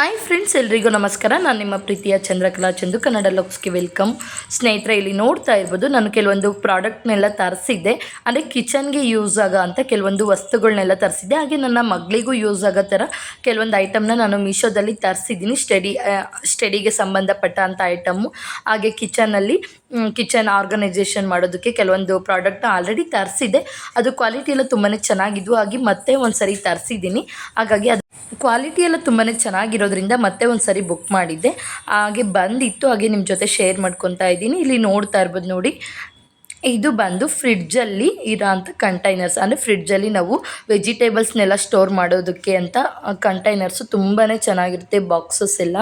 Hi friends ಎಲ್ರಿಗೂ ನಮಸ್ಕಾರ. ನಾನು ನಿಮ್ಮ ಪ್ರೀತಿಯ ಚಂದ್ರಕಲಾ ಚಂದು, ಕನ್ನಡ ಲಕ್ಸ್ಗೆ ವೆಲ್ಕಮ್ ಸ್ನೇಹಿತರೆ, ಇಲ್ಲಿ ನೋಡ್ತಾ ಇರ್ಬೋದು, ನಾನು ಕೆಲವೊಂದು ಪ್ರಾಡಕ್ಟ್ನೆಲ್ಲ ತರಿಸಿದ್ದೆ. ಅಂದರೆ ಕಿಚನ್ಗೆ ಯೂಸ್ ಆಗೋ ಅಂತ ಕೆಲವೊಂದು ವಸ್ತುಗಳನ್ನೆಲ್ಲ ತರಿಸಿದ್ದೆ. ಹಾಗೆ ನನ್ನ ಮಗಳಿಗೂ ಯೂಸ್ ಆಗೋ ಥರ ಕೆಲವೊಂದು ಐಟಮ್ನ ನಾನು ಮೀಶೋದಲ್ಲಿ ತರಿಸಿದ್ದೀನಿ. ಸ್ಟಡಿ ಸ್ಟಡಿಗೆ ಸಂಬಂಧಪಟ್ಟ ಅಂಥ ಐಟಮ್ಮು ಹಾಗೆ ಕಿಚನಲ್ಲಿ ಕಿಚನ್ ಆರ್ಗನೈಸೇಷನ್ ಮಾಡೋದಕ್ಕೆ ಕೆಲವೊಂದು ಪ್ರಾಡಕ್ಟ್ನ ಆಲ್ರೆಡಿ ತರಿಸಿದ್ದೆ. ಅದು ಕ್ವಾಲಿಟಿ ಎಲ್ಲ ತುಂಬಾ ಚೆನ್ನಾಗಿದ್ವು ಹಾಗೆ ಮತ್ತೆ ಒಂದು ಸರಿ ತರಿಸಿದ್ದೀನಿ. ಹಾಗಾಗಿ ಕ್ವಾಲಿಟಿ ಎಲ್ಲ ತುಂಬಾ ಚೆನ್ನಾಗಿರೋದ್ರಿಂದ ಮತ್ತೆ ಒಂದು ಸರಿ ಬುಕ್ ಮಾಡಿದ್ದೆ. ಹಾಗೆ ಬಂದಿತ್ತು, ಹಾಗೆ ನಿಮ್ಮ ಜೊತೆ ಶೇರ್ ಮಾಡ್ಕೊತಾ ಇದ್ದೀನಿ. ಇಲ್ಲಿ ನೋಡ್ತಾ ಇರ್ಬೋದು ನೋಡಿ. ಇದು ಬಂದು ಫ್ರಿಡ್ಜಲ್ಲಿ ಇರೋ ಅಂಥ ಕಂಟೈನರ್ಸ್ ಅಂದರೆ ಫ್ರಿಡ್ಜಲ್ಲಿ ನಾವು ವೆಜಿಟೇಬಲ್ಸ್ನೆಲ್ಲ ಸ್ಟೋರ್ ಮಾಡೋದಕ್ಕೆ ಅಂತ ಕಂಟೈನರ್ಸು ತುಂಬಾ ಚೆನ್ನಾಗಿರುತ್ತೆ ಬಾಕ್ಸಸ್ ಎಲ್ಲ.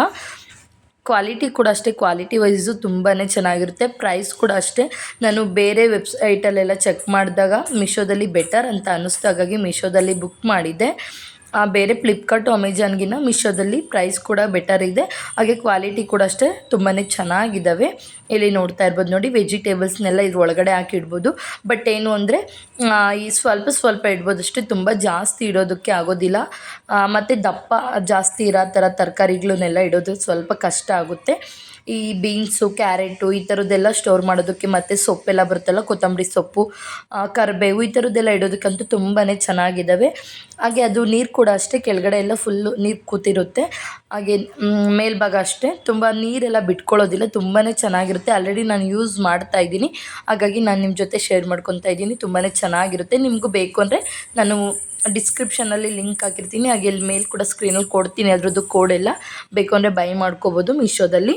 ಕ್ವಾಲಿಟಿ ಕೂಡ ಅಷ್ಟೇ ಕ್ವಾಲಿಟಿ ವೈಸು ತುಂಬಾ ಚೆನ್ನಾಗಿರುತ್ತೆ ಪ್ರೈಸ್ ಕೂಡ ಅಷ್ಟೇ. ನಾನು ಬೇರೆ ವೆಬ್ಸೈಟಲ್ಲೆಲ್ಲ ಚೆಕ್ ಮಾಡಿದಾಗ ಮೀಶೋದಲ್ಲಿ ಬೆಟರ್ ಅಂತ ಅನ್ನಿಸ್ತು ಹಾಗಾಗಿ ಮೀಶೋದಲ್ಲಿ ಬುಕ್ ಮಾಡಿದ್ದೆ. ಬೇರೆ ಫ್ಲಿಪ್ಕಾರ್ಟು ಅಮೆಜಾನ್ಗಿನ್ನ ಮಿಶೋದಲ್ಲಿ ಪ್ರೈಸ್ ಕೂಡ ಬೆಟರ್ ಇದೆ. ಹಾಗೆ ಕ್ವಾಲಿಟಿ ಕೂಡ ಅಷ್ಟೇ ತುಂಬಾ ಚೆನ್ನಾಗಿದ್ದಾವೆ ಇಲ್ಲಿ ನೋಡ್ತಾ ಇರ್ಬೋದು ನೋಡಿ ವೆಜಿಟೇಬಲ್ಸ್ನೆಲ್ಲ ಇದ್ರ ಒಳಗಡೆ ಹಾಕಿ ಇಡ್ಬೋದು ಬಟ್ ಏನು ಅಂದರೆ ಈ ಸ್ವಲ್ಪ ಸ್ವಲ್ಪ ಇಡ್ಬೋದು. ಅಷ್ಟೇ ತುಂಬ ಜಾಸ್ತಿ ಇಡೋದಕ್ಕೆ ಆಗೋದಿಲ್ಲ. ಮತ್ತು ದಪ್ಪ ಜಾಸ್ತಿ ಇರೋ ಥರ ತರಕಾರಿಗಳನ್ನೆಲ್ಲ ಇಡೋದು ಸ್ವಲ್ಪ ಕಷ್ಟ ಆಗುತ್ತೆ. ಈ ಬೀನ್ಸು, ಕ್ಯಾರೆಟು ಈ ಥರದ್ದೆಲ್ಲ ಸ್ಟೋರ್ ಮಾಡೋದಕ್ಕೆ ಮತ್ತು ಸೊಪ್ಪೆಲ್ಲ ಬರುತ್ತಲ್ಲ, ಕೊತ್ತಂಬರಿ ಸೊಪ್ಪು ಕರಿಬೇವು ಈ ಥರದ್ದೆಲ್ಲ ಇಡೋದಕ್ಕಂತೂ ತುಂಬಾ ಚೆನ್ನಾಗಿದ್ದಾವೆ ಹಾಗೆ ಅದು ನೀರು ಕೂಡ ಅಷ್ಟೇ, ಕೆಳಗಡೆ ಎಲ್ಲ ಫುಲ್ಲು ನೀರು ಕೂತಿರುತ್ತೆ. ಹಾಗೆ ಮೇಲ್ಭಾಗ ಅಷ್ಟೇ. ತುಂಬ ನೀರೆಲ್ಲ ಬಿಟ್ಕೊಳ್ಳೋದಿಲ್ಲ ತುಂಬಾ ಚೆನ್ನಾಗಿರುತ್ತೆ. ಆಲ್ರೆಡಿ ನಾನು ಯೂಸ್ ಮಾಡ್ತಾ ಇದ್ದೀನಿ. ಹಾಗಾಗಿ ನಾನು ನಿಮ್ಮ ಜೊತೆ ಶೇರ್ ಮಾಡ್ಕೊತಾ ಇದ್ದೀನಿ. ತುಂಬಾ ಚೆನ್ನಾಗಿರುತ್ತೆ. ನಿಮಗೂ ಬೇಕು ಅಂದರೆ ನಾನು ಡಿಸ್ಕ್ರಿಪ್ಷನಲ್ಲಿ ಲಿಂಕ್ ಹಾಕಿರ್ತೀನಿ. ಹಾಗೆ ಇಲ್ಲಿ ಮೇಲ್ ಕೂಡ ಸ್ಕ್ರೀನಲ್ಲಿ ಕೊಡ್ತೀನಿ. ಅದರದ್ದು ಕೋಡೆಲ್ಲ ಬೇಕು ಅಂದರೆ ಬೈ ಮಾಡ್ಕೋಬೋದು ಮೀಶೋದಲ್ಲಿ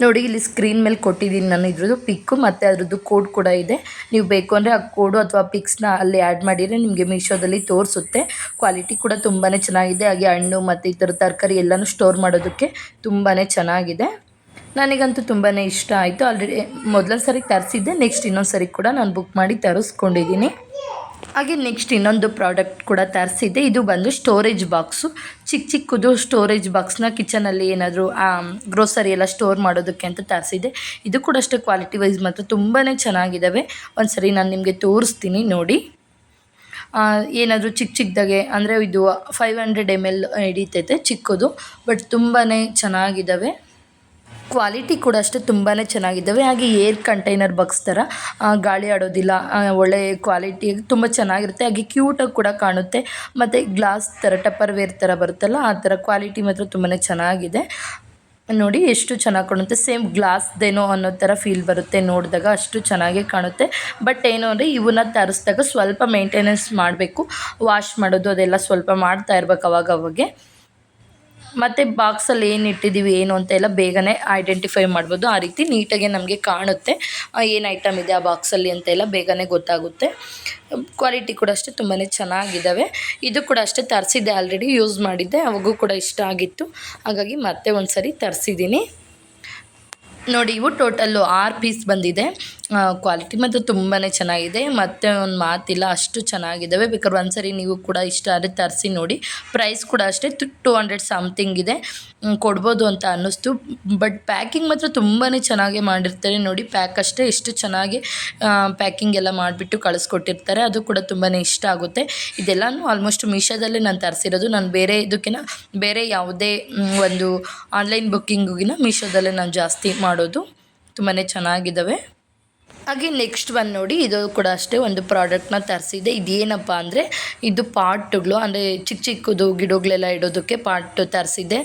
ನೋಡಿ, ಇಲ್ಲಿ ಸ್ಕ್ರೀನ್ ಮೇಲೆ ಕೊಟ್ಟಿದ್ದೀನಿ ನಾನು ಇದ್ರದ್ದು ಪಿಕ್ಕು ಮತ್ತು ಅದರದ್ದು ಕೋಡ್ ಕೂಡ ಇದೆ. ನೀವು ಬೇಕು ಅಂದರೆ ಆ ಕೋಡು ಅಥವಾ ಪಿಕ್ಸ್ನ ಅಲ್ಲಿ ಆ್ಯಡ್ ಮಾಡಿದರೆ ನಿಮಗೆ ಮೀಶೋದಲ್ಲಿ ತೋರಿಸುತ್ತೆ. ಕ್ವಾಲಿಟಿ ಕೂಡ ತುಂಬಾ ಚೆನ್ನಾಗಿದೆ. ಹಾಗೆ ಹಣ್ಣು ಮತ್ತು ಈ ಥರ ತರಕಾರಿ ಎಲ್ಲನೂ ಸ್ಟೋರ್ ಮಾಡೋದಕ್ಕೆ ತುಂಬಾ ಚೆನ್ನಾಗಿದೆ. ನನಗಂತೂ ತುಂಬಾ ಇಷ್ಟ ಆಯಿತು. ಆಲ್ರೆಡಿ ಮೊದಲನೇ ಸರಿ ತರಿಸಿದ್ದೆ ನೆಕ್ಸ್ಟ್ ಇನ್ನೊಂದು ಸರಿ ಕೂಡ ನಾನು ಬುಕ್ ಮಾಡಿ ತರಿಸ್ಕೊಂಡಿದ್ದೀನಿ. ಹಾಗೆ ನೆಕ್ಸ್ಟ್ ಇನ್ನೊಂದು ಪ್ರಾಡಕ್ಟ್ ಕೂಡ ತರಿಸಿದ್ದೆ. ಇದು ಬಂದು ಸ್ಟೋರೇಜ್ ಬಾಕ್ಸು ಚಿಕ್ಕ ಚಿಕ್ಕದು ಸ್ಟೋರೇಜ್ ಬಾಕ್ಸ್ನ ಕಿಚನಲ್ಲಿ ಏನಾದರೂ ಗ್ರೋಸರಿ ಎಲ್ಲ ಸ್ಟೋರ್ ಮಾಡೋದಕ್ಕೆ ಅಂತ ತರಿಸಿದ್ದೆ. ಇದು ಕೂಡ ಅಷ್ಟೇ ಕ್ವಾಲಿಟಿ ವೈಸ್ ಮಾತ್ರ ತುಂಬಾ ಚೆನ್ನಾಗಿದ್ದಾವೆ ಒಂದು ಸರಿ ನಾನು ನಿಮಗೆ ತೋರಿಸ್ತೀನಿ ನೋಡಿ. ಏನಾದರೂ ಚಿಕ್ಕ ಚಿಕ್ಕದಾಗೆ ಅಂದರೆ ಇದು ಫೈವ್ ಹಂಡ್ರೆಡ್ ಎಂ ಎಲ್ ಹಿಡಿತೈತೆ ಚಿಕ್ಕದು ಬಟ್ ತುಂಬಾ ಚೆನ್ನಾಗಿದ್ದಾವೆ ಕ್ವಾಲಿಟಿ ಕೂಡ ಅಷ್ಟೇ ತುಂಬಾ ಚೆನ್ನಾಗಿದ್ದಾವೆ. ಹಾಗೆ ಏರ್ ಕಂಟೈನರ್ ಬಾಕ್ಸ್ ಥರ ಗಾಳಿ ಆಡೋದಿಲ್ಲ ಒಳ್ಳೆಯ ಒಳ್ಳೆ ಕ್ವಾಲಿಟಿ ತುಂಬ ಚೆನ್ನಾಗಿರುತ್ತೆ. ಹಾಗೆ ಕ್ಯೂಟಾಗಿ ಕೂಡ ಕಾಣುತ್ತೆ. ಮತ್ತು ಗ್ಲಾಸ್ ಥರ ಟಪ್ಪರ್ ವೇರ್ ಥರ ಬರುತ್ತಲ್ಲ, ಆ ಥರ ಕ್ವಾಲಿಟಿ ಮಾತ್ರ ತುಂಬಾ ಚೆನ್ನಾಗಿದೆ. ನೋಡಿ ಎಷ್ಟು ಚೆನ್ನಾಗಿ ಕಾಣುತ್ತೆ. ಸೇಮ್ ಗ್ಲಾಸ್ದೇನೋ ಅನ್ನೋ ಥರ ಫೀಲ್ ಬರುತ್ತೆ ನೋಡಿದಾಗ, ಅಷ್ಟು ಚೆನ್ನಾಗೇ ಕಾಣುತ್ತೆ. ಬಟ್ ಏನು ಅಂದರೆ ಇವನ್ನ ತರಿಸಿದಾಗ ಸ್ವಲ್ಪ ಮೇಂಟೆನೆನ್ಸ್ ಮಾಡಬೇಕು. ವಾಶ್ ಮಾಡೋದು ಅದೆಲ್ಲ ಸ್ವಲ್ಪ ಮಾಡ್ತಾ ಇರ್ಬೇಕು ಅವಾಗ ಅವಾಗೆ ಮತ್ತು ಬಾಕ್ಸಲ್ಲಿ ಏನು ಇಟ್ಟಿದ್ದೀವಿ ಏನು ಅಂತ ಎಲ್ಲ ಬೇಗನೆ ಐಡೆಂಟಿಫೈ ಮಾಡ್ಬೋದು. ಆ ರೀತಿ ನೀಟಾಗಿ ನಮಗೆ ಕಾಣುತ್ತೆ. ಏನು ಐಟಮ್ ಇದೆ ಆ ಬಾಕ್ಸಲ್ಲಿ ಅಂತ ಎಲ್ಲ ಬೇಗನೆ ಗೊತ್ತಾಗುತ್ತೆ. ಕ್ವಾಲಿಟಿ ಕೂಡ ಅಷ್ಟೇ ತುಂಬಾ ಚೆನ್ನಾಗಿದ್ದಾವೆ ಇದು ಕೂಡ ಅಷ್ಟೇ ತರಿಸಿದ್ದೆ ಆಲ್ರೆಡಿ ಯೂಸ್ ಮಾಡಿದ್ದೆ. ಅವಾಗೂ ಕೂಡ ಇಷ್ಟ ಆಗಿತ್ತು. ಹಾಗಾಗಿ ಮತ್ತೆ ಒಂದು ಸರಿ ತರಿಸಿದ್ದೀನಿ. ನೋಡಿ, ಇವು ಟೋಟಲ್ಲು ಆರು ಪೀಸ್ ಬಂದಿದೆ. ಕ್ವಾಲಿಟಿ ಮಾತ್ರ ತುಂಬಾ ಚೆನ್ನಾಗಿದೆ. ಮತ್ತು ಒಂದು ಮಾತಿಲ್ಲ, ಅಷ್ಟು ಚೆನ್ನಾಗಿದ್ದಾವೆ. ಬೇಕಾದ್ರೆ ಒಂದು ಸರಿ ನೀವು ಕೂಡ ಇಷ್ಟ ಆದರೆ ತರಿಸಿ ನೋಡಿ. ಪ್ರೈಸ್ ಕೂಡ ಅಷ್ಟೇ ಟು ಹಂಡ್ರೆಡ್ ಸಮಥಿಂಗ್ ಇದೆ. ಕೊಡ್ಬೋದು ಅಂತ ಅನ್ನಿಸ್ತು. ಬಟ್ ಪ್ಯಾಕಿಂಗ್ ಮಾತ್ರ ತುಂಬಾ ಚೆನ್ನಾಗಿ ಮಾಡಿರ್ತಾರೆ ನೋಡಿ. ಪ್ಯಾಕ್ ಅಷ್ಟೇ, ಎಷ್ಟು ಚೆನ್ನಾಗಿ ಪ್ಯಾಕಿಂಗ್ ಎಲ್ಲ ಮಾಡಿಬಿಟ್ಟು ಕಳಿಸ್ಕೊಟ್ಟಿರ್ತಾರೆ. ಅದು ಕೂಡ ತುಂಬಾ ಇಷ್ಟ ಆಗುತ್ತೆ. ಇದೆಲ್ಲನೂ ಆಲ್ಮೋಸ್ಟ್ ಮೀಶೋದಲ್ಲೇ ನಾನು ತರಿಸಿರೋದು. ನಾನು ಬೇರೆ ಇದಕ್ಕಿಂತ ಬೇರೆ ಯಾವುದೇ ಒಂದು ಆನ್ಲೈನ್ ಬುಕ್ಕಿಂಗಿನ ಮೀಶೋದಲ್ಲೇ ನಾನು ಜಾಸ್ತಿ ಮಾಡೋದು. ತುಂಬಾ ಚೆನ್ನಾಗಿದ್ದಾವೆ. ಹಾಗೆ ನೆಕ್ಸ್ಟ್ ಬಂದು ನೋಡಿ, ಇದು ಕೂಡ ಅಷ್ಟೇ ಒಂದು ಪ್ರಾಡಕ್ಟ್ನ ತರಿಸಿದೆ. ಇದೇನಪ್ಪ ಅಂದರೆ, ಇದು ಪಾಟುಗಳು, ಅಂದರೆ ಚಿಕ್ಕ ಚಿಕ್ಕದು ಗಿಡಗಳೆಲ್ಲ ಇಡೋದಕ್ಕೆ ಪಾಟ್ ತರಿಸಿದ್ದೆ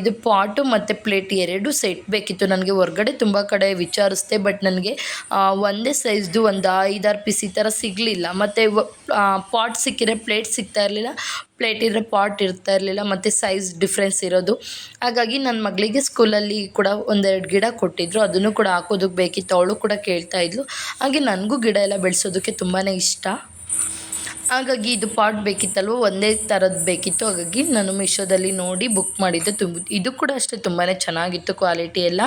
ಇದು ಪಾಟು ಮತ್ತು ಪ್ಲೇಟ್ ಎರಡು ಸೆಟ್ ಬೇಕಿತ್ತು ನನಗೆ. ಹೊರಗಡೆ ತುಂಬ ಕಡೆ ವಿಚಾರಿಸ್ದೆ ಬಟ್ ನನಗೆ ಒಂದೇ ಸೈಜ್ದು ಒಂದು ಐದಾರು ಪೀಸ್ ಈ ಥರ ಸಿಗಲಿಲ್ಲ. ಮತ್ತು ಪಾಟ್ ಸಿಕ್ಕಿದ್ರೆ ಪ್ಲೇಟ್ ಸಿಗ್ತಾ ಇರಲಿಲ್ಲ. ಪ್ಲೇಟ್ ಇದ್ರೆ ಪಾಟ್ ಇರ್ತಾ ಇರಲಿಲ್ಲ, ಮತ್ತು ಸೈಜ್ ಡಿಫ್ರೆನ್ಸ್ ಇರೋದು. ಹಾಗಾಗಿ ನನ್ನ ಮಗಳಿಗೆ ಸ್ಕೂಲಲ್ಲಿ ಕೂಡ ಒಂದೆರಡು ಗಿಡ ಕೊಟ್ಟಿದ್ದರು ಅದನ್ನು ಕೂಡ ಹಾಕೋದಕ್ಕೆ ಬೇಕಿತ್ತು. ಅವಳು ಕೂಡ ಕೇಳ್ತಾ ಇದ್ಲು. ಹಾಗೆ ನನಗೂ ಗಿಡ ಎಲ್ಲ ಬೆಳೆಸೋದಕ್ಕೆ ತುಂಬಾ ಇಷ್ಟ. ಹಾಗಾಗಿ ಇದು ಪಾಟ್ ಬೇಕಿತ್ತಲ್ವ, ಒಂದೇ ಥರದ್ದು ಬೇಕಿತ್ತು. ಹಾಗಾಗಿ ನಾನು ಮೀಶೋದಲ್ಲಿ ನೋಡಿ ಬುಕ್ ಮಾಡಿದ್ದೆ. ತುಂಬ, ಇದು ಕೂಡ ಅಷ್ಟೇ ತುಂಬಾ ಚೆನ್ನಾಗಿತ್ತು ಕ್ವಾಲಿಟಿ ಎಲ್ಲ.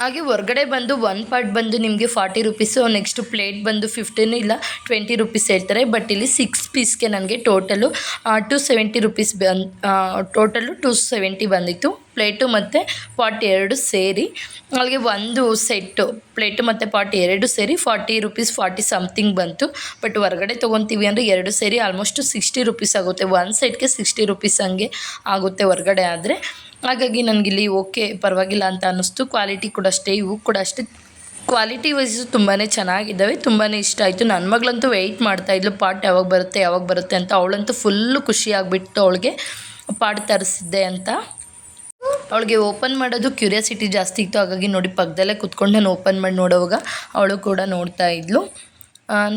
ಹಾಗೆ ಹೊರಗಡೆ ಬಂದು ಒನ್ ಪಾರ್ಟ್ ಬಂದು ನಿಮಗೆ ಫಾರ್ಟಿ ರುಪೀಸು ನೆಕ್ಸ್ಟ್ ಪ್ಲೇಟ್ ಬಂದು ಫಿಫ್ಟೀನ್ ಇಲ್ಲ ಟ್ವೆಂಟಿ ರುಪೀಸ್ ಹೇಳ್ತಾರೆ. ಬಟ್ ಇಲ್ಲಿ ಸಿಕ್ಸ್ ಪೀಸ್ಗೆ ನನಗೆ ಟೋಟಲು ಟು ಸೆವೆಂಟಿ ರುಪೀಸ್ ಬಂದು ಟೋಟಲು ಟು ಸೆವೆಂಟಿ ಬಂದಿತ್ತು. ಪ್ಲೇಟು ಮತ್ತು ಪಾಟ್ ಎರಡು ಸೇರಿ, ಅಲ್ಲಿಗೆ ಒಂದು ಸೆಟ್ಟು ಪ್ಲೇಟು ಮತ್ತು ಪಾಟ್ ಎರಡು ಸೇರಿ, ಫಾರ್ಟಿ ರುಪೀಸ್, ಫಾರ್ಟಿ ಸಮಥಿಂಗ್ ಬಂತು. ಬಟ್ ಹೊರಗಡೆ ತೊಗೊತೀವಿ ಅಂದರೆ ಎರಡು ಸೇರಿ ಆಲ್ಮೋಸ್ಟ್ ಸಿಕ್ಸ್ಟಿ ರುಪೀಸ್ ಆಗುತ್ತೆ. ಒಂದು ಸೆಟ್ಗೆ ಸಿಕ್ಸ್ಟಿ ರುಪೀಸ್ ಹಂಗೆ ಆಗುತ್ತೆ ಹೊರಗಡೆ ಆದರೆ. ಹಾಗಾಗಿ ನನಗಿಲ್ಲಿ ಓಕೆ ಪರವಾಗಿಲ್ಲ ಅಂತ ಅನ್ನಿಸ್ತು. ಕ್ವಾಲಿಟಿ ಕೂಡ ಅಷ್ಟೇ, ಇವು ಕೂಡ ಅಷ್ಟೇ. ಕ್ವಾಲಿಟಿ ವೈಸು ತುಂಬಾ ಚೆನ್ನಾಗಿದ್ದಾವೆ ತುಂಬಾ ಇಷ್ಟ ಆಯಿತು. ನನ್ನ ಮಗಳಂತೂ ವೆಯ್ಟ್ ಮಾಡ್ತಾಯಿದ್ಲು ಪಾಟ್ ಯಾವಾಗ ಬರುತ್ತೆ ಯಾವಾಗ ಬರುತ್ತೆ ಅಂತ. ಅವಳಂತೂ ಫುಲ್ಲು ಖುಷಿಯಾಗಿಬಿಟ್ಟು ಅವಳಿಗೆ ಪಾಟ್ ತರಿಸಿದ್ದೆ ಅಂತ. ಅವಳಿಗೆ ಓಪನ್ ಮಾಡೋದು ಕ್ಯೂರಿಯಾಸಿಟಿ ಜಾಸ್ತಿ ಇತ್ತು. ಹಾಗಾಗಿ ನೋಡಿ ಪಕ್ಕದಲ್ಲೇ ಕುತ್ಕೊಂಡು ನಾನು ಓಪನ್ ಮಾಡಿ ನೋಡೋವಾಗ ಅವಳು ಕೂಡ ನೋಡ್ತಾ ಇದ್ಲು.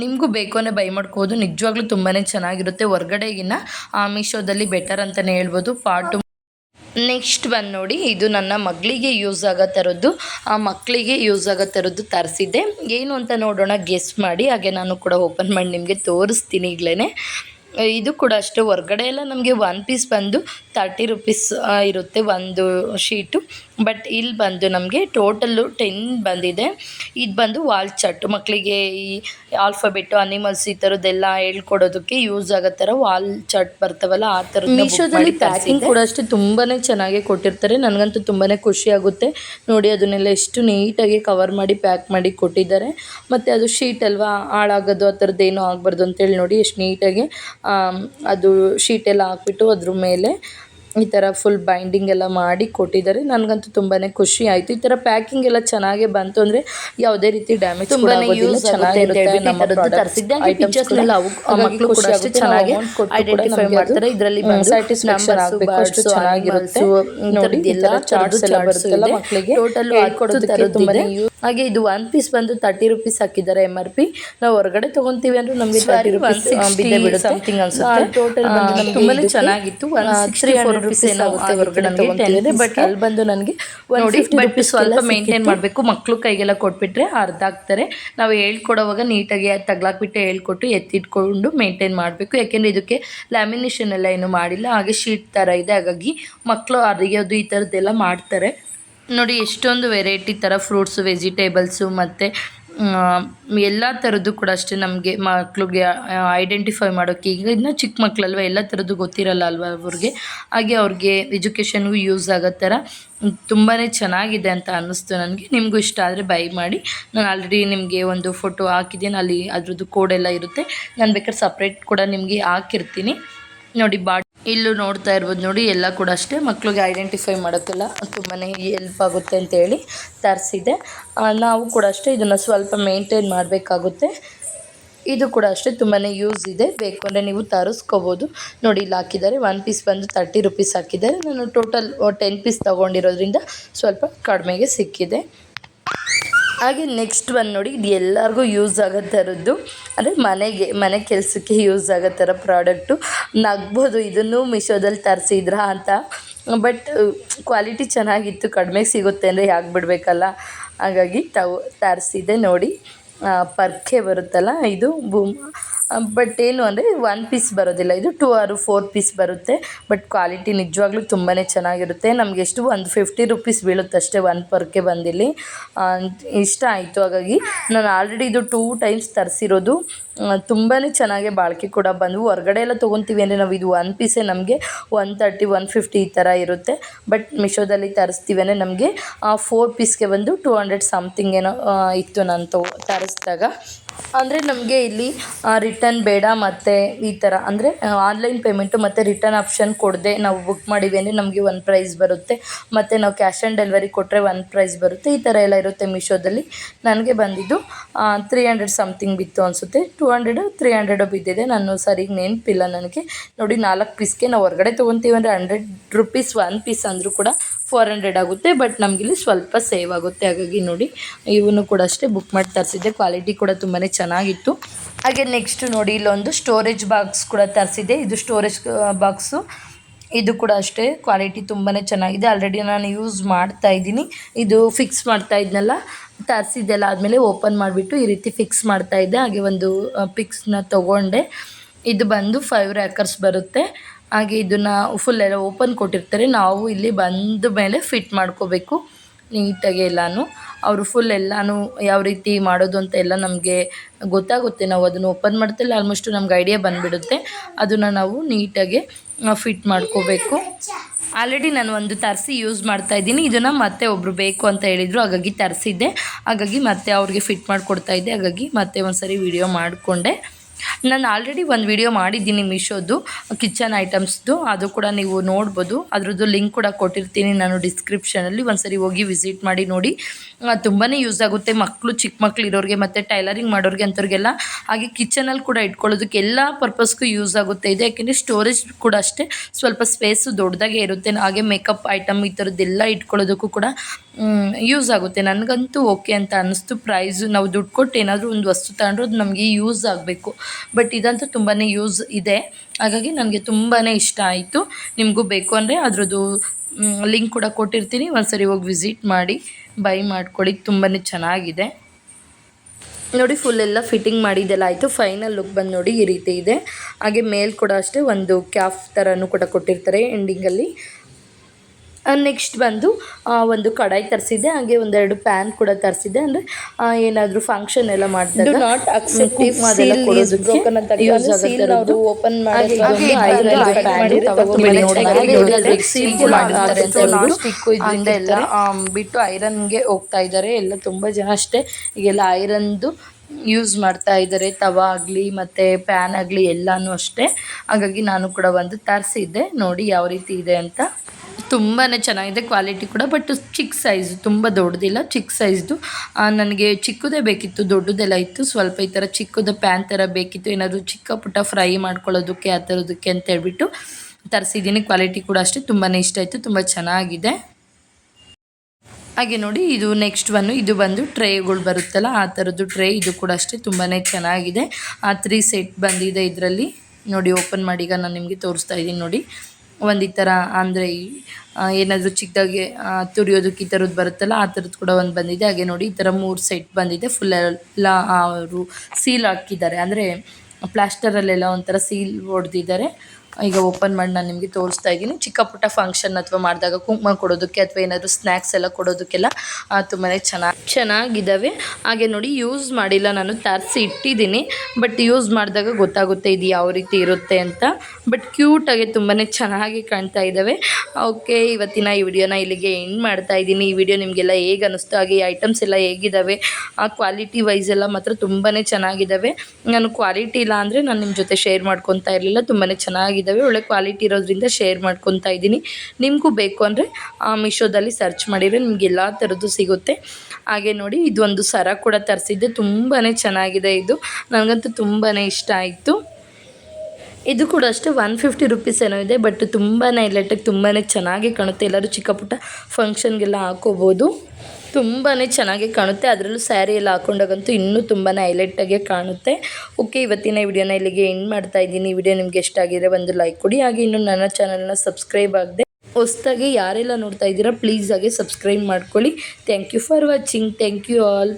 ನಿಮಗೂ ಬೇಕು ಅಂದರೆ ಬೈ ಮಾಡ್ಕೋಬೋದು. ನಿಜವಾಗ್ಲೂ ತುಂಬಾ ಚೆನ್ನಾಗಿರುತ್ತೆ. ಹೊರ್ಗಡೆಗಿನ್ನ ಮೀಶೋದಲ್ಲಿ ಬೆಟರ್ ಅಂತಲೇ ಹೇಳ್ಬೋದು. ಪಾಟು ನೆಕ್ಸ್ಟ್ ಬಂದು ನೋಡಿ, ಇದು ನನ್ನ ಮಗಳಿಗೆ ಯೂಸ್ ಆಗೋ ಥರದ್ದು ಆ ಮಕ್ಕಳಿಗೆ ಯೂಸ್ ಆಗೋ ಥರದ್ದು ತರಿಸಿದ್ದೆ. ಏನು ಅಂತ ನೋಡೋಣ ಗೆಸ್ ಮಾಡಿ. ಹಾಗೆ ನಾನು ಕೂಡ ಓಪನ್ ಮಾಡಿ ನಿಮಗೆ ತೋರಿಸ್ತೀನಿ ಈಗಲೇ ಇದು ಕೂಡ ಅಷ್ಟೇ. ಹೊರ್ಗಡೆ ಎಲ್ಲ ನಮಗೆ ಒನ್ ಪೀಸ್ ಬಂದು ತರ್ಟಿ ರುಪೀಸ್ ಇರುತ್ತೆ ಒಂದು ಶೀಟು ಬಟ್ ಇಲ್ಲಿ ಬಂದು ನಮಗೆ ಟೋಟಲ್ಲು ಟೆನ್ ಬಂದಿದೆ. ಇದು ಬಂದು ವಾಲ್ ಚಾರ್ಟು ಮಕ್ಕಳಿಗೆ ಈ ಆಲ್ಫಾಬೆಟ್ಟು ಅನಿಮಲ್ಸ್ ಈ ಥರದ್ದೆಲ್ಲ ಹೇಳ್ಕೊಡೋದಕ್ಕೆ ಯೂಸ್ ಆಗೋ ಥರ ವಾಲ್ ಚಾರ್ಟ್ ಬರ್ತಾವಲ್ಲ ಆ ಥರ ಮೀಶೋದಲ್ಲಿ ಪ್ಯಾಕಿಂಗ್ ಕೂಡ ಅಷ್ಟೇ ತುಂಬಾ ಚೆನ್ನಾಗಿ ಕೊಟ್ಟಿರ್ತಾರೆ. ನನಗಂತೂ ತುಂಬಾ ಖುಷಿ ಆಗುತ್ತೆ. ನೋಡಿ ಅದನ್ನೆಲ್ಲ ಎಷ್ಟು ನೀಟಾಗಿ ಕವರ್ ಮಾಡಿ ಪ್ಯಾಕ್ ಮಾಡಿ ಕೊಟ್ಟಿದ್ದಾರೆ. ಮತ್ತು ಅದು ಶೀಟ್ ಅಲ್ವಾ ಹಾಳಾಗೋದು ಆ ಥರದ್ದು ಏನೂ ಆಗಬಾರ್ದು ಅಂತೇಳಿ ನೋಡಿ ಎಷ್ಟು ನೀಟಾಗಿ ಅದು ಶೀಟೆಲ್ಲ ಹಾಕ್ಬಿಟ್ಟು ಅದ್ರ ಮೇಲೆ ಈ ಥರ ಫುಲ್ ಬೈಂಡಿಂಗ್ ಎಲ್ಲ ಮಾಡಿ ಕೊಟ್ಟಿದ್ದಾರೆ. ನನಗಂತೂ ತುಂಬಾ ಖುಷಿ ಆಯಿತು. ಈ ಥರ ಪ್ಯಾಕಿಂಗ್ ಎಲ್ಲ ಚೆನ್ನಾಗೇ ಬಂತು ಅಂದರೆ ಯಾವುದೇ ರೀತಿ ಡ್ಯಾಮೇಜ್ ತುಂಬಾ ಯೂಸ್ ಚೆನ್ನಾಗಿರುತ್ತೆ ನಮ್ಮ ತರಿಸಿದ್ದೆ. ಪಿಕ್ಚರ್ಸ್ನೆಲ್ಲ ಅವು ಮಕ್ಕಳು ಕೂಡ ಅಷ್ಟೇ ಚೆನ್ನಾಗಿ ಐಡೆಂಟಿಫೈ ಮಾಡ್ತಾರೆ. ಇದರಲ್ಲಿ ಸ್ಯಾಟಿಸ್ಫ್ಯಾಕ್ಷನ್ ಆಗಬೇಕು ಅಷ್ಟು ಚೆನ್ನಾಗಿರುತ್ತೆ. ನೋಡಿ ಎಲ್ಲ ಚಾರ್ಟ್ಸ್ ಎಲ್ಲ ಬರುತ್ತಲ್ಲ ಮಕ್ಕಳಿಗೆ ಟೋಟಲ್ ಕೊಡೋದಕ್ಕೆ ತುಂಬಾ ಹಾಗೆ ಇದು ಒನ್ ಪೀಸ್ ಬಂದು ತರ್ಟಿ ರುಪೀಸ್ ಹಾಕಿದ್ದಾರೆ ಎಂ ಆರ್ ಪಿ ನಾವು ಹೊರಗಡೆ ತಗೊಂತೀವಿ ಅಂದ್ರೆ ನಮಗೆ ತರ್ಟಿ ರುಪೀಸ್ ಬಿದ್ದೇ ಬಿಡುತ್ತೆ. ಸಮಥಿಂಗ್ ಅನ್ಸುತ್ತೆ. ಟೋಟಲ್ ಬಂದು ತುಂಬಾ ಚೆನ್ನಾಗಿತ್ತು. ತ್ರೀ ರುಪೀಸ್ ಏನಾಗುತ್ತೆ ಹೊರಗಡೆ ತಗೊಂತೀವಿ. ಬಟ್ ಅಲ್ಲಿ ಬಂದು ನನಗೆ ನೋಡಿ ಬಟ್ ಸ್ವಲ್ಪ ಮೇಂಟೈನ್ ಮಾಡಬೇಕು. ಮಕ್ಕಳು ಕೈಗೆಲ್ಲ ಕೊಟ್ಬಿಟ್ರೆ ಅರ್ಧ ಆಗ್ತಾರೆ. ನಾವು ಹೇಳ್ಕೊಡೋವಾಗ ನೀಟಾಗಿ ತಗ್ಲಾಕ್ಬಿಟ್ಟು ಹೇಳ್ಕೊಟ್ಟು ಎತ್ತಿಟ್ಕೊಂಡು ಮೇಂಟೈನ್ ಮಾಡಬೇಕು. ಯಾಕೆಂದರೆ ಇದಕ್ಕೆ ಲ್ಯಾಮಿನೇಷನ್ ಎಲ್ಲ ಏನು ಮಾಡಿಲ್ಲ. ಹಾಗೆ ಶೀಟ್ ಥರ ಇದೆ. ಹಾಗಾಗಿ ಮಕ್ಕಳು ಅರಿಯೋದು ಈ ಥರದ್ದೆಲ್ಲ ಮಾಡ್ತಾರೆ. ನೋಡಿ, ಎಷ್ಟೊಂದು ವೆರೈಟಿ ಥರ ಫ್ರೂಟ್ಸು ವೆಜಿಟೇಬಲ್ಸು ಮತ್ತು ಎಲ್ಲ ಥರದ್ದು ಕೂಡ ಅಷ್ಟೇ ನಮಗೆ ಮಕ್ಳಿಗೆ ಐಡೆಂಟಿಫೈ ಮಾಡೋಕ್ಕೆ ಈಗ ಇನ್ನು ಚಿಕ್ಕ ಮಕ್ಕಳಲ್ವ ಎಲ್ಲ ಥರದ್ದು ಗೊತ್ತಿರಲ್ಲ ಅಲ್ವಾ ಅವ್ರಿಗೆ? ಹಾಗೆ ಅವ್ರಿಗೆ ಎಜುಕೇಷನ್ಗೂ ಯೂಸ್ ಆಗೋ ಥರ ತುಂಬಾ ಚೆನ್ನಾಗಿದೆ ಅಂತ ಅನ್ನಿಸ್ತು ನನಗೆ. ನಿಮಗೂ ಇಷ್ಟ ಆದರೆ ಬೈ ಮಾಡಿ. ನಾನು ಆಲ್ರೆಡಿ ನಿಮಗೆ ಒಂದು ಫೋಟೋ ಹಾಕಿದ್ದೀನಿ, ಅಲ್ಲಿ ಅದ್ರದ್ದು ಕೋಡೆಲ್ಲ ಇರುತ್ತೆ. ನಾನು ಬೇಕಾದ್ರೆ ಸಪ್ರೇಟ್ ಕೂಡ ನಿಮಗೆ ಹಾಕಿರ್ತೀನಿ. ನೋಡಿ ಬಾ ಇಲ್ಲೂ ನೋಡ್ತಾ ಇರ್ಬೋದು ನೋಡಿ, ಎಲ್ಲ ಕೂಡ ಅಷ್ಟೇ. ಮಕ್ಳಿಗೆ ಐಡೆಂಟಿಫೈ ಮಾಡೋಕ್ಕೆಲ್ಲ ತುಂಬಾ ಹೆಲ್ಪ್ ಆಗುತ್ತೆ ಅಂತೇಳಿ ತರಿಸಿದೆ. ನಾವು ಕೂಡ ಅಷ್ಟೇ ಇದನ್ನು ಸ್ವಲ್ಪ ಮೇಂಟೈನ್ ಮಾಡಬೇಕಾಗುತ್ತೆ. ಇದು ಕೂಡ ಅಷ್ಟೇ ತುಂಬಾ ಯೂಸ್ ಇದೆ. ಬೇಕು ಅಂದರೆ ನೀವು ತರಿಸ್ಕೋಬೋದು. ನೋಡಿ, ಇಲ್ಲಿ ಹಾಕಿದ್ದಾರೆ. ಒನ್ ಪೀಸ್ ಬಂದು ತರ್ಟಿ ರುಪೀಸ್ ಹಾಕಿದ್ದಾರೆ. ನಾನು ಟೋಟಲ್ ಟೆನ್ ಪೀಸ್ ತೊಗೊಂಡಿರೋದ್ರಿಂದ ಸ್ವಲ್ಪ ಕಡಿಮೆಗೆ ಸಿಕ್ಕಿದೆ. ಹಾಗೆ ನೆಕ್ಸ್ಟ್ ಬಂದು ನೋಡಿ, ಇದು ಎಲ್ಲರಿಗೂ ಯೂಸ್ ಆಗೋ ಥರದ್ದು ಅಂದರೆ ಮನೆಗೆ, ಮನೆ ಕೆಲಸಕ್ಕೆ ಯೂಸ್ ಆಗೋ ಥರ ಪ್ರಾಡಕ್ಟು ನಗ್ಬೋದು, ಇದನ್ನು ಮಿಶೋದಲ್ಲಿ ತರಿಸಿದ್ರಾ ಅಂತ. ಬಟ್ ಕ್ವಾಲಿಟಿ ಚೆನ್ನಾಗಿತ್ತು, ಕಡಿಮೆ ಸಿಗುತ್ತೆ ಅಂದರೆ ಯಾಕೆ ಬಿಡಬೇಕಲ್ಲ. ಹಾಗಾಗಿ ತಗೋ ತರಿಸಿದೆ ನೋಡಿ. ಪರ್ಕೆ ಬರುತ್ತಲ್ಲ, ಇದು ಬೂಮ್ ಬಟ್ ಏನು ಅಂದರೆ ಒನ್ ಪೀಸ್ ಬರೋದಿಲ್ಲ. ಇದು ಟೂ ಆರು ಫೋರ್ ಪೀಸ್ ಬರುತ್ತೆ. ಬಟ್ ಕ್ವಾಲಿಟಿ ನಿಜವಾಗ್ಲೂ ತುಂಬಾ ಚೆನ್ನಾಗಿರುತ್ತೆ. ನಮಗೆ ಎಷ್ಟು ಒಂದು ಫಿಫ್ಟಿ ರುಪೀಸ್ ಬೀಳುತ್ತೆ ಅಷ್ಟೇ ಒನ್ ಪರ್ಕೆ ಬಂದಿಲ್ಲಿ. ಇಷ್ಟ ಆಯಿತು ಹಾಗಾಗಿ ನಾನು ಆಲ್ರೆಡಿ ಇದು ಟೂ ಟೈಮ್ಸ್ ತರಿಸಿರೋದು. ತುಂಬಾ ಚೆನ್ನಾಗೆ ಬಾಳಿಕೆ ಕೂಡ ಬಂದವು ಹೊರಗಡೆ ಎಲ್ಲ ತೊಗೊತೀವಿ ಅಂದರೆ ನಾವು ಇದು ಒನ್ ಪೀಸೇ ನಮಗೆ ಒನ್ ತರ್ಟಿ ಒನ್ ಫಿಫ್ಟಿ ಈ ಥರ ಇರುತ್ತೆ. ಬಟ್ ಮಿಶೋದಲ್ಲಿ ತರಿಸ್ತೀವಿ ಅಂದರೆ ನಮಗೆ ಫೋರ್ ಪೀಸ್ಗೆ ಬಂದು ಟೂ ಹಂಡ್ರೆಡ್ ಸಮಥಿಂಗ್ ಏನೋ ಇತ್ತು ನಾನು ತೊ, ತರಿಸಿದಾಗ. ಅಂದರೆ ನಮಗೆ ಇಲ್ಲಿ ರಿಟರ್ನ್ ಬೇಡ ಮತ್ತು ಈ ಥರ ಅಂದರೆ ಆನ್ಲೈನ್ ಪೇಮೆಂಟು ಮತ್ತು ರಿಟರ್ನ್ ಆಪ್ಷನ್ ಕೊಡದೆ ನಾವು ಬುಕ್ ಮಾಡಿವಿ ಅಂದರೆ ನಮಗೆ ಒಂದು ಪ್ರೈಸ್ ಬರುತ್ತೆ. ಮತ್ತು ನಾವು ಕ್ಯಾಶ್ ಆನ್ ಡೆಲಿವರಿ ಕೊಟ್ಟರೆ ಒಂದು ಪ್ರೈಸ್ ಬರುತ್ತೆ. ಈ ಥರ ಎಲ್ಲ ಇರುತ್ತೆ ಮೀಶೋದಲ್ಲಿ ನನಗೆ ಬಂದಿದ್ದು ತ್ರೀ ಹಂಡ್ರೆಡ್ ಸಮಥಿಂಗ್ ಬಿತ್ತು ಅನಿಸುತ್ತೆ. ಟೂ ಹಂಡ್ರೆಡು ತ್ರೀ ಹಂಡ್ರೆಡು ಬಿದ್ದಿದೆ. ನಾನು ಸರಿಗೆ ನೆನಪಿಲ್ಲ ನನಗೆ. ನೋಡಿ ನಾಲ್ಕು ಪೀಸ್ಗೆ ನಾವು ಹೊರಗಡೆ ತೊಗೊತೀವಿ ಅಂದರೆ ಹಂಡ್ರೆಡ್ ರುಪೀಸ್ ಒನ್ ಪೀಸ್ ಅಂದರೂ ಕೂಡ ಫೋರ್ ಹಂಡ್ರೆಡ್ ಆಗುತ್ತೆ, ಬಟ್ ನಮಗಿಲ್ಲಿ ಸ್ವಲ್ಪ ಸೇವ್ ಆಗುತ್ತೆ. ಹಾಗಾಗಿ ನೋಡಿ, ಇವನು ಕೂಡ ಅಷ್ಟೇ ಬುಕ್ ಮಾಡಿ ತರಿಸಿದ್ದೆ. ಕ್ವಾಲಿಟಿ ಕೂಡ ತುಂಬಾ ಚೆನ್ನಾಗಿತ್ತು. ಹಾಗೆ ನೆಕ್ಸ್ಟ್ ನೋಡಿ, ಇಲ್ಲೊಂದು ಸ್ಟೋರೇಜ್ ಬಾಕ್ಸ್ ಕೂಡ ತರಿಸಿದ್ದೆ. ಇದು ಸ್ಟೋರೇಜ್ ಬಾಕ್ಸು ಇದು ಕೂಡ ಅಷ್ಟೇ ಕ್ವಾಲಿಟಿ ತುಂಬಾ ಚೆನ್ನಾಗಿದೆ. ಆಲ್ರೆಡಿ ನಾನು ಯೂಸ್ ಮಾಡ್ತಾ ಇದ್ದೀನಿ. ಇದು ಫಿಕ್ಸ್ ಮಾಡ್ತಾ ಇದ್ನಲ್ಲ ತರಿಸಿದ್ದೆಲ್ಲ ಆದಮೇಲೆ ಓಪನ್ ಮಾಡಿಬಿಟ್ಟು ಈ ರೀತಿ ಫಿಕ್ಸ್ ಮಾಡ್ತಾ ಇದ್ದೆ. ಹಾಗೆ ಒಂದು ಪಿಕ್ಸ್ನ ತೊಗೊಂಡೆ. ಇದು ಬಂದು ಫೈವ್ ರ್ಯಾಕರ್ಸ್ ಬರುತ್ತೆ. ಹಾಗೆ ಇದನ್ನು ಫುಲ್ ಎಲ್ಲ ಓಪನ್ ಕೊಟ್ಟಿರ್ತಾರೆ. ನಾವು ಇಲ್ಲಿ ಬಂದ ಮೇಲೆ ಫಿಟ್ ಮಾಡ್ಕೋಬೇಕು ನೀಟಾಗಿ ಎಲ್ಲನೂ. ಅವರು ಫುಲ್ ಎಲ್ಲನೂ ಯಾವ ರೀತಿ ಮಾಡೋದು ಅಂತ ಎಲ್ಲ ನಮಗೆ ಗೊತ್ತಾಗುತ್ತೆ. ನಾವು ಅದನ್ನು ಓಪನ್ ಮಾಡ್ತಿಲ್ಲ ಆಲ್ಮೋಸ್ಟ್ ನಮ್ಗೆ ಐಡಿಯಾ ಬಂದುಬಿಡುತ್ತೆ. ಅದನ್ನು ನಾವು ನೀಟಾಗಿ ಫಿಟ್ ಮಾಡ್ಕೋಬೇಕು. ಆಲ್ರೆಡಿ ನಾನು ಒಂದು ತರಿಸಿ ಯೂಸ್ ಮಾಡ್ತಾ ಇದ್ದೀನಿ. ಇದನ್ನು ಮತ್ತೆ ಒಬ್ಬರು ಬೇಕು ಅಂತ ಹೇಳಿದರು. ಹಾಗಾಗಿ ತರಿಸಿದ್ದೆ. ಹಾಗಾಗಿ ಮತ್ತೆ ಅವ್ರಿಗೆ ಫಿಟ್ ಮಾಡಿಕೊಡ್ತಾ ಇದ್ದೆ. ಹಾಗಾಗಿ ಮತ್ತೆ ಒಂದು ಸರಿ ವಿಡಿಯೋ ಮಾಡಿಕೊಂಡೆ. ನಾನು ಆಲ್ರೆಡಿ ಒಂದು ವಿಡಿಯೋ ಮಾಡಿದ್ದೀನಿ ಮೀಶೋದು ಕಿಚನ್ ಐಟಮ್ಸ್ದು ಅದು ಕೂಡ ನೀವು ನೋಡ್ಬೋದು. ಅದರದ್ದು ಲಿಂಕ್ ಕೂಡ ಕೊಟ್ಟಿರ್ತೀನಿ. ನಾನು ಡಿಸ್ಕ್ರಿಪ್ಷನಲ್ಲಿ ಒಂದ್ಸರಿ ಹೋಗಿ ವಿಸಿಟ್ ಮಾಡಿ ನೋಡಿ. ತುಂಬಾ ಯೂಸ್ ಆಗುತ್ತೆ. ಮಕ್ಕಳು ಚಿಕ್ಕ ಮಕ್ಕಳು ಇರೋರಿಗೆ ಮತ್ತು ಟೈಲರಿಂಗ್ ಮಾಡೋರಿಗೆ ಅಂಥವ್ರಿಗೆಲ್ಲ. ಹಾಗೆ ಕಿಚನಲ್ಲಿ ಕೂಡ ಇಟ್ಕೊಳ್ಳೋದಕ್ಕೆ ಎಲ್ಲ ಪರ್ಪಸ್ಗೂ ಯೂಸ್ ಆಗುತ್ತೆ. ಇದೆ ಯಾಕೆಂದರೆ ಸ್ಟೋರೇಜ್ ಕೂಡ ಅಷ್ಟೇ. ಸ್ವಲ್ಪ ಸ್ಪೇಸು ದೊಡ್ಡದಾಗೆ ಇರುತ್ತೆ. ಹಾಗೆ ಮೇಕಪ್ ಐಟಮ್ ಈ ಥರದ್ದೆಲ್ಲ ಇಟ್ಕೊಳ್ಳೋದಕ್ಕೂ ಕೂಡ ಯೂಸ್ ಆಗುತ್ತೆ. ನನಗಂತೂ ಓಕೆ ಅಂತ ಅನ್ನಿಸ್ತು. ಪ್ರೈಸು ನಾವು ದುಡ್ಡು ಕೊಟ್ಟು ಏನಾದರೂ ಒಂದು ವಸ್ತು ತಗೊಂಡ್ರೆ ಅದು ನಮಗೆ ಯೂಸ್ ಆಗಬೇಕು. ಬಟ್ ಇದಂತೂ ತುಂಬಾ ಯೂಸ್ ಇದೆ. ಹಾಗಾಗಿ ನನಗೆ ತುಂಬಾ ಇಷ್ಟ ಆಯಿತು. ನಿಮಗೂ ಬೇಕು ಅಂದರೆ ಅದರದ್ದು ಲಿಂಕ್ ಕೂಡ ಕೊಟ್ಟಿರ್ತೀನಿ. ಒಂದ್ಸರಿ ಹೋಗಿ ವಿಸಿಟ್ ಮಾಡಿ, ಬೈ ಮಾಡ್ಕೊಳ್ಳಿ. ತುಂಬಾ ಚೆನ್ನಾಗಿದೆ. ನೋಡಿ ಫುಲ್ ಎಲ್ಲ ಫಿಟ್ಟಿಂಗ್ ಮಾಡಿದೆಲ್ಲ ಆಯಿತು. ಫೈನಲ್ ಲುಕ್ ಬಂದು ನೋಡಿ ಈ ರೀತಿ ಇದೆ. ಹಾಗೆ ಮೇಲ್ ಕೂಡ ಅಷ್ಟೇ ಒಂದು ಕ್ಯಾಫ್ ಥರನೂ ಕೂಡ ಕೊಟ್ಟಿರ್ತಾರೆ. ಎಂಡಿಂಗಲ್ಲಿ ನೆಕ್ಸ್ಟ್ ಬಂದು ಒಂದು ಕಡಾಯಿ ತರಿಸಿದ್ದೆ. ಹಾಗೆ ಒಂದೆರಡು ಪ್ಯಾನ್ ಕೂಡ ತರಿಸಿದ್ದೆ. ಅಂದರೆ ಏನಾದರೂ ಫಂಕ್ಷನ್ ಎಲ್ಲ ಮಾಡ್ತಾರೆ ನಾಟ್ ಓಪನ್ ಬಿಟ್ಟು ಐರನ್ಗೆ ಹೋಗ್ತಾ ಇದ್ದಾರೆ. ಎಲ್ಲ ತುಂಬ ಜನ ಅಷ್ಟೇ. ಈಗೆಲ್ಲ ಐರನ್ದು ಯೂಸ್ ಮಾಡ್ತಾ ಇದ್ದಾರೆ, ತವಾ ಆಗಲಿ ಮತ್ತು ಪ್ಯಾನ್ ಆಗಲಿ ಎಲ್ಲನೂ ಅಷ್ಟೇ. ಹಾಗಾಗಿ ನಾನು ಕೂಡ ಒಂದು ತರಿಸಿದ್ದೆ. ನೋಡಿ ಯಾವ ರೀತಿ ಇದೆ ಅಂತ. ತುಂಬಾ ಚೆನ್ನಾಗಿದೆ ಕ್ವಾಲಿಟಿ ಕೂಡ ಬಟ್ ಚಿಕ್ಕ ಸೈಜು ತುಂಬ ದೊಡ್ಡದಿಲ್ಲ, ಚಿಕ್ಕ ಸೈಜ್ದು ನನಗೆ ಚಿಕ್ಕದೇ ಬೇಕಿತ್ತು, ದೊಡ್ಡದೆಲ್ಲ ಇತ್ತು. ಸ್ವಲ್ಪ ಈ ಥರ ಚಿಕ್ಕದ ಪ್ಯಾನ್ ಥರ ಬೇಕಿತ್ತು. ಏನಾದರೂ ಚಿಕ್ಕ ಪುಟ್ಟ ಫ್ರೈ ಮಾಡ್ಕೊಳ್ಳೋದಕ್ಕೆ, ಆ ಥರದಕ್ಕೆ ಅಂತ ಹೇಳ್ಬಿಟ್ಟು ತರಿಸಿದ್ದೀನಿ. ಕ್ವಾಲಿಟಿ ಕೂಡ ಅಷ್ಟೇ ತುಂಬಾ ಇಷ್ಟ ಆಯಿತು, ತುಂಬ ಚೆನ್ನಾಗಿದೆ. ಹಾಗೆ ನೋಡಿ, ಇದು ನೆಕ್ಸ್ಟ್ ಒನ್ನು ಇದು ಬಂದು ಟ್ರೇಗಳು ಬರುತ್ತಲ್ಲ, ಆ ಥರದ್ದು ಟ್ರೇ ಇದು ಕೂಡ ಅಷ್ಟೇ ತುಂಬಾ ಚೆನ್ನಾಗಿದೆ. ಆ ತ್ರೀ ಸೆಟ್ ಬಂದಿದೆ ಇದರಲ್ಲಿ. ನೋಡಿ ಓಪನ್ ಮಾಡಿ ಈಗ ನಾನು ನಿಮಗೆ ತೋರಿಸ್ತಾ ಇದ್ದೀನಿ ನೋಡಿ. ಒಂದು ಈ ಥರ ಅಂದರೆ ಏನಾದರೂ ಚಿಕ್ಕದಾಗಿ ತುರಿಯೋದಕ್ಕೆ ಈ ಥರದ್ದು ಬರುತ್ತಲ್ಲ, ಆ ಥರದ್ದು ಕೂಡ ಒಂದು ಬಂದಿದೆ. ಹಾಗೆ ನೋಡಿ, ಈ ಥರ ಮೂರು ಸೆಟ್ ಬಂದಿದೆ. ಫುಲ್ ಎಲ್ಲ ಅವರು ಸೀಲ್ ಹಾಕಿದ್ದಾರೆ. ಅಂದರೆ ಪ್ಲಾಸ್ಟರಲ್ಲೆಲ್ಲ ಒಂಥರ ಸೀಲ್ ಹೊಡೆದಿದ್ದಾರೆ. ಈಗ ಓಪನ್ ಮಾಡಿ ನಾನು ನಿಮಗೆ ತೋರಿಸ್ತಾ ಇದ್ದೀನಿ. ಚಿಕ್ಕ ಪುಟ್ಟ ಫಂಕ್ಷನ್ ಅಥವಾ ಮಾಡಿದಾಗ ಕುಂಕುಮ ಕೊಡೋದಕ್ಕೆ ಅಥವಾ ಏನಾದರೂ ಸ್ನ್ಯಾಕ್ಸ್ ಎಲ್ಲ ಕೊಡೋದಕ್ಕೆಲ್ಲ ತುಂಬಾ ಚೆನ್ನಾಗಿ ಚೆನ್ನಾಗಿದ್ದಾವೆ ಹಾಗೆ ನೋಡಿ ಯೂಸ್ ಮಾಡಿಲ್ಲ ನಾನು, ತರಿಸಿ ಇಟ್ಟಿದ್ದೀನಿ. ಬಟ್ ಯೂಸ್ ಮಾಡಿದಾಗ ಗೊತ್ತಾಗುತ್ತೆ ಇದು ಯಾವ ರೀತಿ ಇರುತ್ತೆ ಅಂತ. ಬಟ್ ಕ್ಯೂಟಾಗಿ ತುಂಬಾ ಚೆನ್ನಾಗಿ ಕಾಣ್ತಾ ಇದ್ದಾವೆ ಓಕೆ ಇವತ್ತಿನ ಈ ವಿಡಿಯೋನ ಇಲ್ಲಿಗೆ ಎಂಡ್ ಮಾಡ್ತಾ ಇದ್ದೀನಿ. ಈ ವಿಡಿಯೋ ನಿಮಗೆಲ್ಲ ಹೇಗೆ ಅನ್ನಿಸ್ತು ಹಾಗೆ ಈ ಐಟಮ್ಸ್ ಎಲ್ಲ ಹೇಗಿದ್ದಾವೆ ಆ ಕ್ವಾಲಿಟಿ ವೈಸ್ ಎಲ್ಲ ಮಾತ್ರ ತುಂಬಾ ಚೆನ್ನಾಗಿದ್ದಾವೆ ನಾನು ಕ್ವಾಲಿಟಿ ಇಲ್ಲ ಅಂದರೆ ನಾನು ನಿಮ್ಮ ಜೊತೆ ಶೇರ್ ಮಾಡ್ಕೊತಾ ಇರಲಿಲ್ಲ. ತುಂಬಾ ಚೆನ್ನಾಗಿದ್ದಾವೆ ಒಳ್ಳೆ ಕ್ವಾಲಿಟಿ ಇರೋದ್ರಿಂದ ಶೇರ್ ಮಾಡ್ಕೊತಾ ಇದ್ದೀನಿ. ನಿಮಗೂ ಬೇಕು ಅಂದರೆ ಮಿಶೋದಲ್ಲಿ ಸರ್ಚ್ ಮಾಡಿದರೆ ನಿಮ್ಗೆ ಎಲ್ಲ ಥರದ್ದು ಸಿಗುತ್ತೆ. ಹಾಗೆ ನೋಡಿ, ಇದೊಂದು ಸರ ಕೂಡ ತರಿಸಿದ್ದೆ. ತುಂಬಾ ಚೆನ್ನಾಗಿದೆ ಇದು. ನನಗಂತೂ ತುಂಬಾ ಇಷ್ಟ ಆಯಿತು. ಇದು ಕೂಡ ಅಷ್ಟೇ ಒನ್ ಫಿಫ್ಟಿ ರುಪೀಸ್ ಏನೋ ಇದೆ ಬಟ್ ತುಂಬಾ ಲೈಟಾಗಿ ತುಂಬಾ ಚೆನ್ನಾಗಿ ಕಾಣುತ್ತೆ. ಎಲ್ಲರೂ ಚಿಕ್ಕ ಪುಟ್ಟ ಫಂಕ್ಷನ್ಗೆಲ್ಲ ಹಾಕೋಬೋದು. ತುಂಬಾ ಚೆನ್ನಾಗಿ ಕಾಣುತ್ತೆ. ಅದರಲ್ಲೂ ಸ್ಯಾರಿ ಎಲ್ಲ ಹಾಕೊಂಡಾಗಂತೂ ಇನ್ನೂ ತುಂಬಾ ಹೈಲೈಟಾಗೆ ಕಾಣುತ್ತೆ. ಓಕೆ, ಇವತ್ತಿನ ವಿಡಿಯೋನ ಇಲ್ಲಿಗೆ ಎಂಡ್ ಮಾಡ್ತಾ ಇದ್ದೀನಿ. ಈ ವಿಡಿಯೋ ನಿಮ್ಗೆ ಇಷ್ಟ ಆಗಿದ್ರೆ ಒಂದು ಲೈಕ್ ಕೊಡಿ. ಹಾಗೆ ಇನ್ನು ನನ್ನ ಚಾನಲ್ನ ಸಬ್ಸ್ಕ್ರೈಬ್ ಆಗದೆ ಹೊಸ್ದಾಗಿ ಯಾರೆಲ್ಲ ನೋಡ್ತಾ ಇದ್ದೀರಾ ಪ್ಲೀಸ್ ಆಗಿ ಸಬ್ಸ್ಕ್ರೈಬ್ ಮಾಡ್ಕೊಳ್ಳಿ. Thank you for watching thank you all